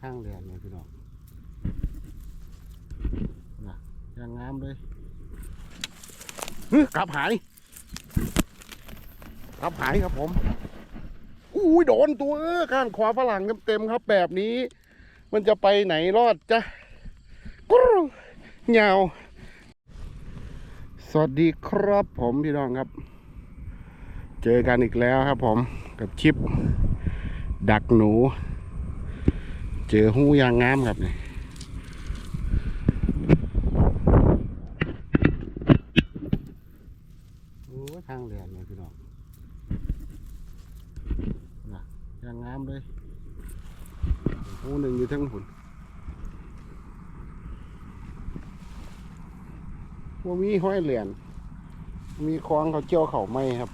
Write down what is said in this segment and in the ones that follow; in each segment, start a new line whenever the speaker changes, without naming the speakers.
ทางเรียนเลยพี่น้องนะยังงามเลยเฮ้ยกลับหายกลับหายครับผมอุ้ยโดนตัวข้างขวาฝรั่งเต็มๆครับ แบบนี้ มันจะไปไหนรอดจ๊ะกรูเหงาสวัสดีครับผมพี่น้องครับ เจอกันอีกแล้วครับผมกับชิป ดักหนู เจอหูยางงามครับนี่โอ้ทางเรียนเลยพี่น้องนะยางงามเลยหูหนึ่งอยู่ทั้งหุ่นว่ามีห้อยเหรียญมีคลองเขาเจียวเขาไม่ครับ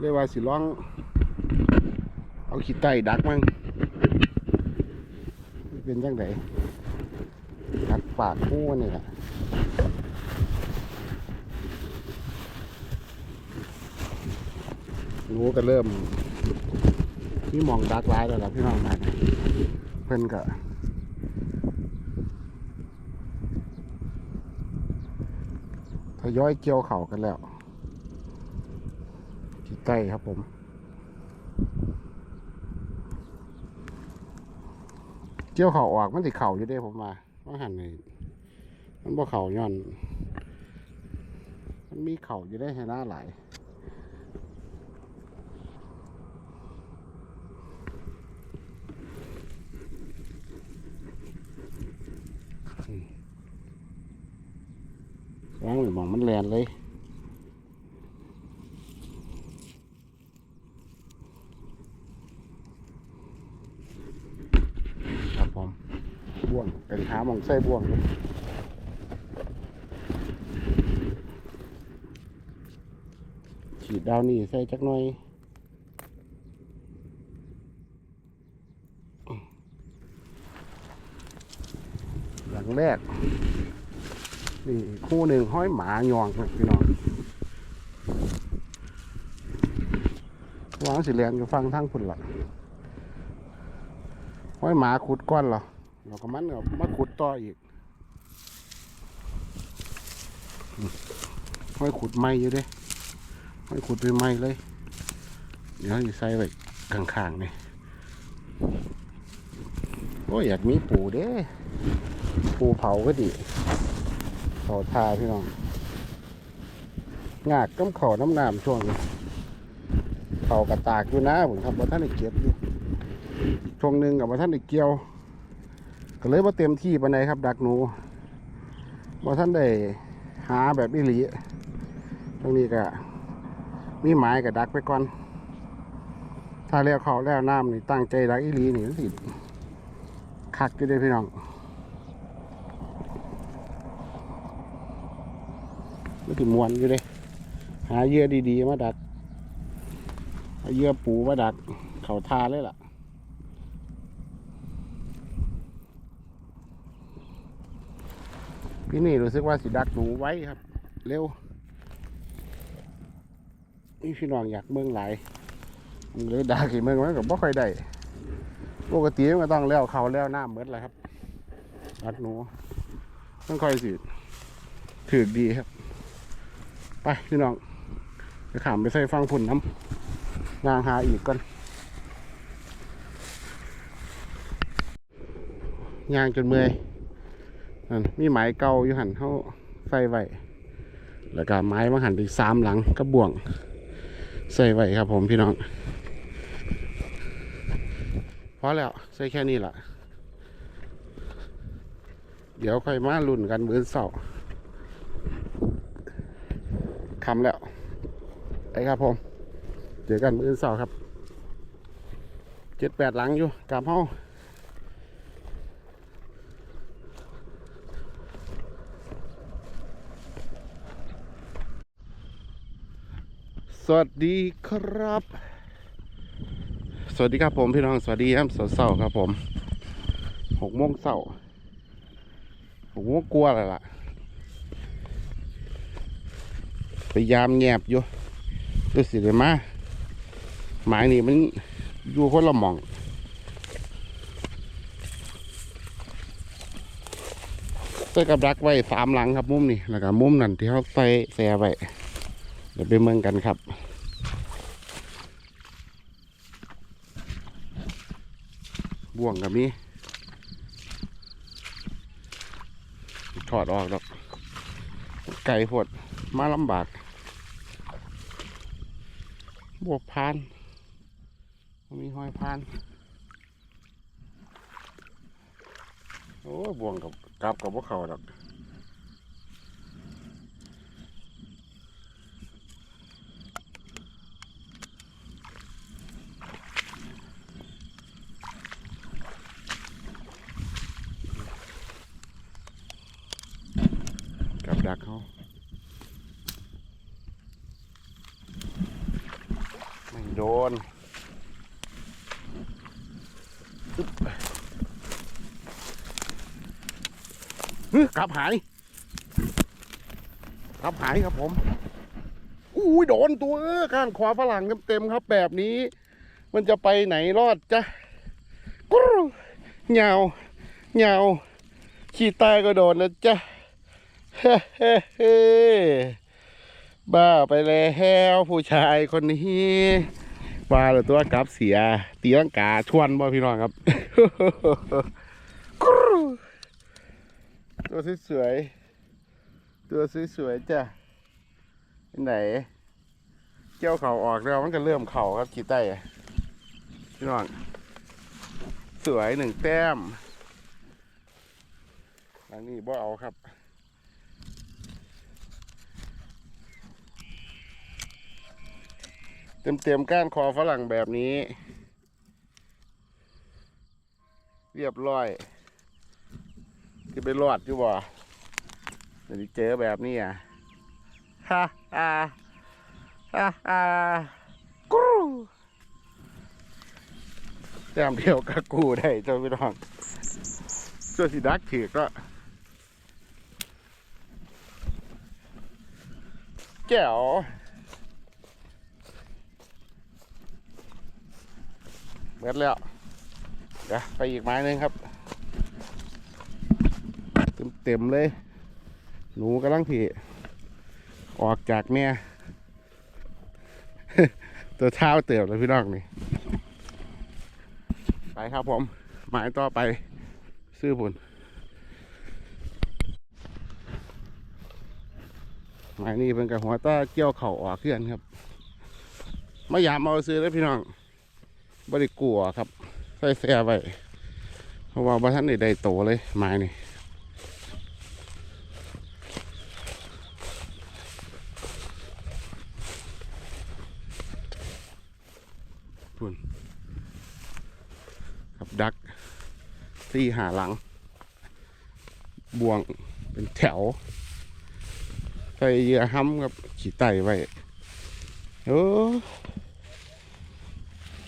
เรียกว่าสิร้อง ขี้ไตดักมั่งเป็นจังไดดักปากหูนี่แหละหนูก็เริ่มนี่มองดักร้ายแล้วล่ะพี่น้องมาเนี่ยเพิ่นก็ทยอยเกี่ยวเข่ากันแล้วขี้ไก่ครับผม เกี่ยวเข่าออกมันติเข่าอยู่ได้ผมมาว่าหันนี่มันบ่เข่าย้อน มันมีเข่าอยู่ได้ให้หน้าไหลายอืมวางหรือมองมันแลนเลย ครับผม บ่วงเป็นหาหมองใส่บ่วงฉีดดาวนี่ใส่จักหน่อยหลังแรก นี่คู่หนึ่งห้อยหมาหยองครับพี่น้องวางสิเลียนก็ฟังทั้งพุ่นละห้อยหมาขุดก้อนเหรอ เราก็มันก็มาขุดต่ออีกอืมห้อยขุดไม้อยู่เด้ห้อยขุดไปไม้เลย เดี๋ยวจะใส่ไว้ข้างๆนี่โอ้ยอยากมีปูเด้ ปูเผาก็ดีเผาทาพี่น้องงากก้มขอน้ำน้ำช่วงนี้เผากระตากอยู่นะผมทำบ่ท่านได้เก็บอยู่ช่วงหนึ่งกับว่าท่านได้เกี่ยว ก็เลยว่าเต็มที่ปานใดครับ ดักหนูว่าท่านได้หาแบบอิหลีตรงนี้ก็มีหมายกับดักไปก่อน ถ้าแล้วเขาแล้วน้ำนี่ตั้งใจดักอิหลีนี่สิคักอยู่ด้อพี่น้องมันสิมวนอยู่เด้หาเหยื่อดีๆมาดัก เอาเหยื่อปูมาดัก เขาทาเลยล่ะ พี่นี่รู้สึกว่าสิดักหนูไว้ครับ เร็วนี่พี่น้องอยากเมืองหลายผมเลยดักอีกเมืองมันก็บ่ค่อยได้ปกติมันก็ต้องแล้วเขาแล้วหน้ำเหมือนแหละครับดักหนูต้องค่อยสิถือดีครับ ไปพี่น้องไปขามไปใส่ฟังพุ่นน้ำยางหาอีกก่อนยางจนเมื่อย นั่นมีไม้เก่าอยู่หันเขาใส่ไว้แล้วก็ไม้มาหันไปสามหลังกระบ่วง ใส่ไว้ครับผมพี่น้องพอแล้วใส่แค่นี้แหละเดี๋ยวค่อยมาลุ่นกันมื้อเสาร์คำแล้วไปครับผม เจอกันมื้อเสาร์ครับเจ็ดแปดหลังอยู่กลับห้อง สวัสดีครับ สวัสดีครับผมพี่น้องสวัสดีครับเสาร์ครับผมหกโมงเสาร์หกโมงกลัวอะไรล่ะพยายามแงบอยู่ดูสิเลยมาหมายนี่มันอยู่คนละหม่องใส่กับดักไว้สามหลังครับมุมนี่แล้วก็มุมนั่นที่เขาใส่แซ่ไว้ เดี๋ยวไปเมืองกันครับบ่วงกับนี้ถอดออกดอก ไก่พดมาลำบากบวกพานมีห้อยพานโอ้บ่วงกับกลับกับพวกเขาดอก ดักเขาไม่โดนอึ๊บฮึกลับหายกลับหายครับผมอุ้ยโดนตัวเออก้านขวาฝรั่งเต็มๆครับ แบบนี้ มันจะไปไหนรอดจ๊ะกรูเหงาเหงาขี้ใต้ก็โดนนะจ๊ะเฮ้เฮ้เฮ้ บ้าไปแล้วผู้ชายคนนี้บ้าแล้วตัวกลับเสีย ตีลังกาชวนบ่พี่น้องครับตัวสวยๆตัวสวยๆจ้ะไหน เจ้าเข่าออกแล้วมันก็เริ่มเข่าครับขีใต้พี่น้อง สวยหนึ่งแต้มอันนี้บ่เอาครับ เต็มเต็มๆก้านคอฝรั่งแบบนี้ เรียบร้อยจะไปรอดอยู่บ่เดี๋ยวเจอแบบนี้อะฮ่าฮ่าฮ่าฮ่ากรูแต้มเดียวกับกูได้เจ้าพี่น้องช่วยสิดักถือก็แก้ว บิดแล้วเดี๋ยวไปอีกไม้หนึงครับ เต็มเต็มเลย หนูกำลังผีออกจากเนี่ย ตัวเท้าเติบเลยพี่น้องนี่ ไปครับผม หมายต่อไปซื้อผุนหมายนี้เป็นกับหัวต้าเกี่ยวเข่าออกเพื่อนครับ ไม่ยามเอาซื้อแล้วพี่น้อง บริกลัวครับ ใส่แซ่ไว้เพราะว่าบ้านนี่ได้โตเลยไม้นี่พุ่นครับดักสี่หาหลัง บวงเป็นแถว ใส่เยื่อห้ำกับ ขี่ไต่ไว้เอ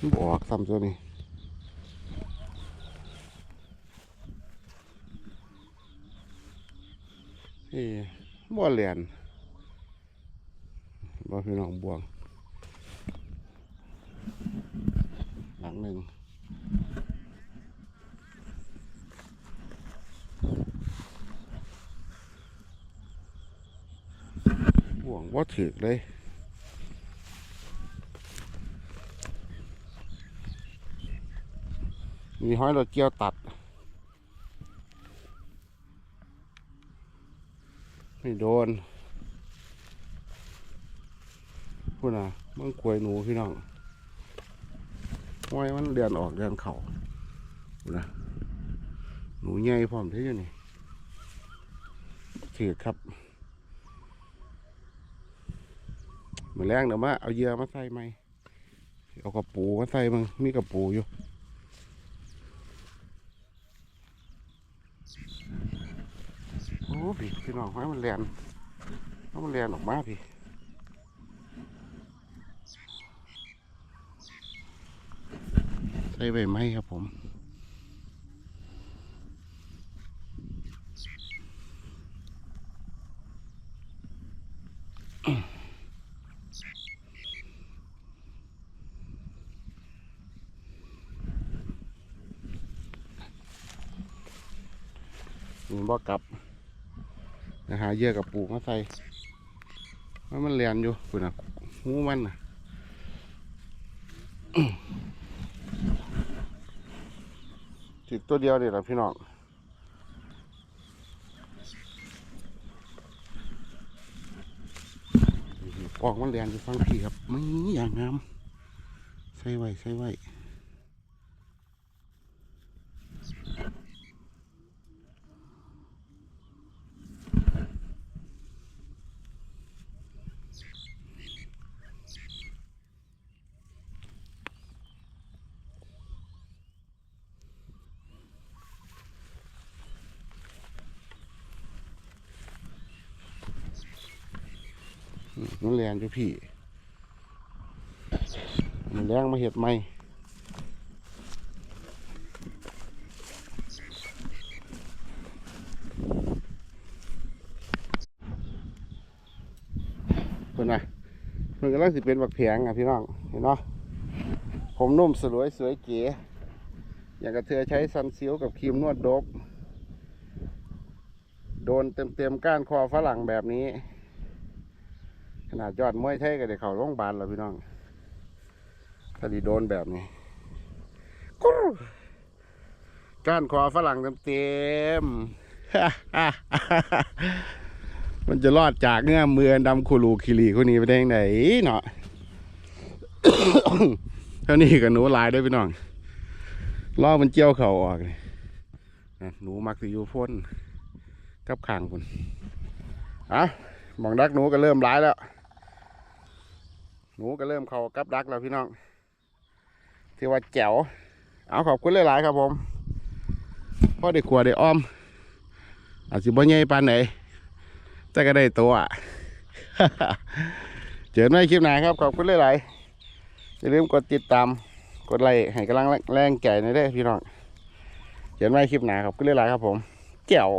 บอกซ้ำตัวนี้เอ้บ่เลียนบ่พี่น้องบวง หลังหนึ่งบวงว่าถือเลย มีห้อยรถเกี่ยวตัด ไม่โดนพูดนะเมื่งควยหนูพี่น้องห้อยมันเดือนออกเดือนเข่านะหนูใหญ่พร้อมที่อยู่นี่ถือครับเหมือนแรงเดี๋ยวมาเอาเหยื่อมาใส่ไหมเอากระปูมาใส่มึงมีกระปูอยู่ โอ้ พี่พี่น้องให้มันเรียนให้มันเรียนออกมาพี่ใส่ใบไม้ครับผมบ่กลับ นะหาเยื่อกับปูมาใส่มันมันเรียนอยู่คุณนะหูมันนะติดตัวเดียวนี่แหละพี่น้องปอกมันเรียนอยู่ฟังพี่ครับไม่อย่างงามใส่ไว้ใส่ไว้ มันแรงจ้ะพี่ มันแรงมาเห็ดไหมเพื่อนนะเพื่อนกำลังสิเป็นบักเพียงอะพี่น้อง เห็นเนาะผมนุ่มสลวยสวยเก๋อย่างกับเธอใช้ซันซิลกับครีมนวดโดบ โดนเต็มเต็มๆก้านคอฝรั่งแบบนี้ ขนาดยอดมวยไทยก็ได้เข้าโรงพยาบาลแล้วพี่น้องถ้าดีโดนแบบนี้กุ๊รก้านคอฝรั่งเต็มมๆมันจะรอดจากเงื่อมมือดำคูลูคิรีคนนี้ไปได้ยังไงเนาะเท่านี้กับหนูลายด้วยพี่น้องล่อมันเจียวเข่าออกเลยหนูมักสิอยู่พ่นกับขางพุ่นอะหมองดักหนูก็เริ่มร้ายแล้ว หนูก็เริ่มเข้ากับดักแล้วพี่น้องถือว่าแจ๋ว เอาขอบคุณหลาย ๆ ครับผมพ่อได้ขวดได้อ้อม อาจสิบ่ใหญ่ปานไหนแต่ก็ได้ตัว เจอกันคลิปหนาครับ ขอบคุณหลาย ๆ อย่าลืมกดติดตาม กดไลค์ให้กำลังแรงใจในอยเด้พี่น้องเจอกันคลิปหนาครับขอบคุณหลาย ๆ ครับผม แจ๋ว